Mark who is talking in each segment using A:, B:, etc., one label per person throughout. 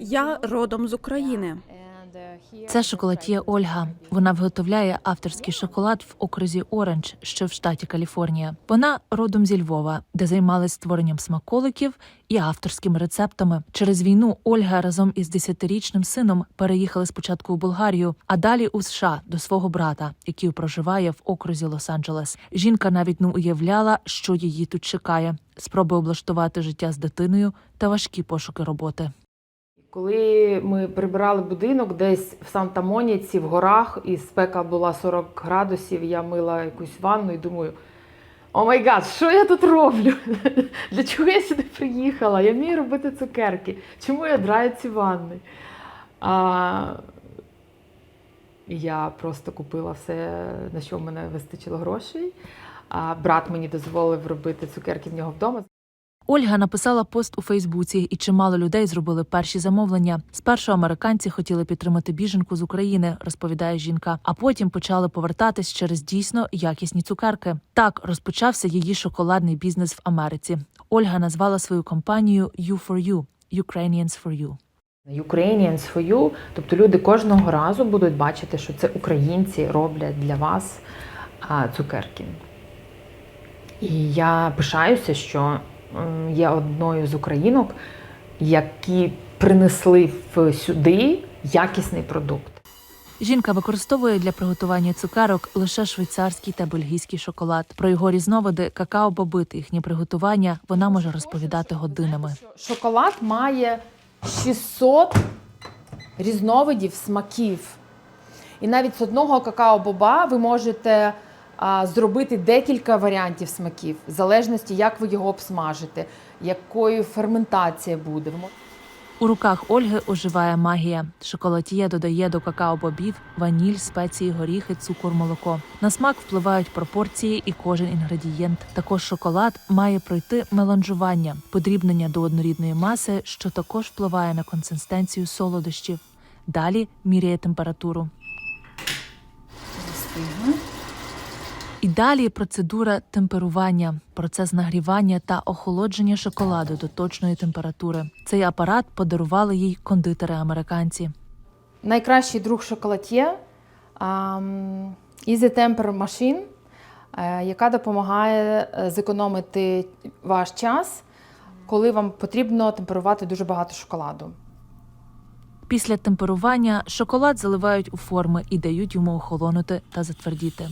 A: Я родом з України.
B: Це шоколад'є Ольга. Вона виготовляє авторський шоколад в окрузі Оранж, що в штаті Каліфорнія. Вона родом зі Львова, де займалась створенням смаколиків і авторськими рецептами. Через війну Ольга разом із десятирічним сином переїхали спочатку у Болгарію, а далі у США до свого брата, який проживає в окрузі Лос-Анджелес. Жінка навіть не уявляла, що її тут чекає. Спроби облаштувати життя з дитиною та важкі пошуки роботи.
C: Коли ми прибирали будинок десь в Санта-Моніці, в горах, і спека була 40 градусів, я мила якусь ванну і думаю: о май гад, що я тут роблю? Для чого я сюди приїхала? Я вмію робити цукерки. Чому я драю ці ванни? А, я просто купила все, на що в мене вистачило грошей. А брат мені дозволив робити цукерки в нього вдома.
B: Ольга написала пост у Фейсбуці, і чимало людей зробили перші замовлення. Спершу американці хотіли підтримати біженку з України, розповідає жінка, а потім почали повертатись через дійсно якісні цукерки. Так розпочався її шоколадний бізнес в Америці. Ольга назвала свою компанію U4U – Ukrainians for You.
C: Ukrainians for you, тобто люди кожного разу будуть бачити, що це українці роблять для вас цукерки. І я пишаюся, що є одною з українок, які принесли сюди якісний продукт.
B: Жінка використовує для приготування цукерок лише швейцарський та бельгійський шоколад. Про його різновиди, какао-боби та їхні приготування вона може розповідати годинами.
C: Шоколад має 600 різновидів смаків. І навіть з одного какао-боба ви можете зробити декілька варіантів смаків, в залежності, як ви його обсмажите, якою ферментація буде.
B: У руках Ольги оживає магія. Шоколад'є додає до какао-бобів ваніль, спеції, горіхи, цукор, молоко. На смак впливають пропорції і кожен інгредієнт. Також шоколад має пройти меланжування, подрібнення до однорідної маси, що також впливає на консистенцію солодощів. Далі міряє температуру. І далі процедура темперування, процес нагрівання та охолодження шоколаду до точної температури. Цей апарат подарували їй кондитери американці.
C: Найкращий друг шоколад'є Easy Temper Machine, е, яка допомагає е, зекономити ваш час, коли вам потрібно темперувати дуже багато шоколаду.
B: Після темперування шоколад заливають у форми і дають йому охолонути та затвердіти.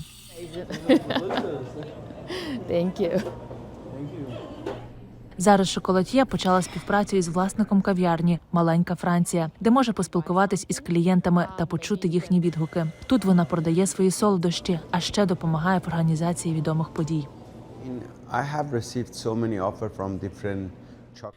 C: Thank you.
B: Зараз шоколад'є почала співпрацю із власником кав'ярні Маленька Франція, де може поспілкуватись із клієнтами та почути їхні відгуки. Тут вона продає свої солодощі, а ще допомагає в організації відомих подій.
D: I have received so many offers from different.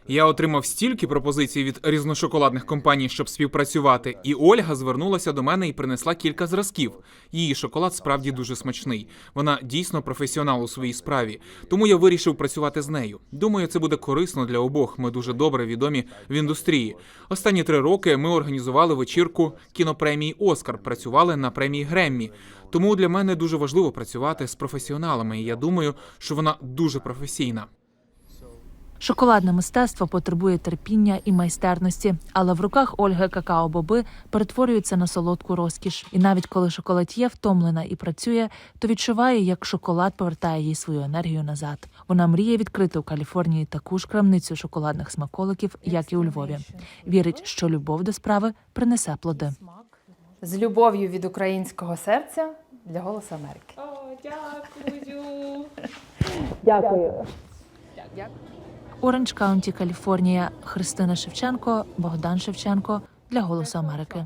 E: Я отримав стільки пропозицій від різношоколадних компаній, щоб співпрацювати, і Ольга звернулася до мене і принесла кілька зразків. Її шоколад справді дуже смачний. Вона дійсно професіонал у своїй справі. Тому я вирішив працювати з нею. Думаю, це буде корисно для обох. Ми дуже добре відомі в індустрії. Останні три роки ми організували вечірку кінопремії Оскар. Працювали на премії Греммі. Тому для мене дуже важливо працювати з професіоналами. І я думаю, що вона дуже професійна.
B: Шоколадне мистецтво потребує терпіння і майстерності, але в руках Ольги какао-боби перетворюються на солодку розкіш. І навіть коли шоколад'є втомлена і працює, то відчуває, як шоколад повертає їй свою енергію назад. Вона мріє відкрити у Каліфорнії таку ж крамницю шоколадних смаколиків, як і у Львові. Вірить, що любов до справи принесе плоди.
C: З любов'ю від українського серця для Голосу Америки.
B: Оранж Каунті, Каліфорнія. Христина Шевченко, Богдан Шевченко для Голосу Америки.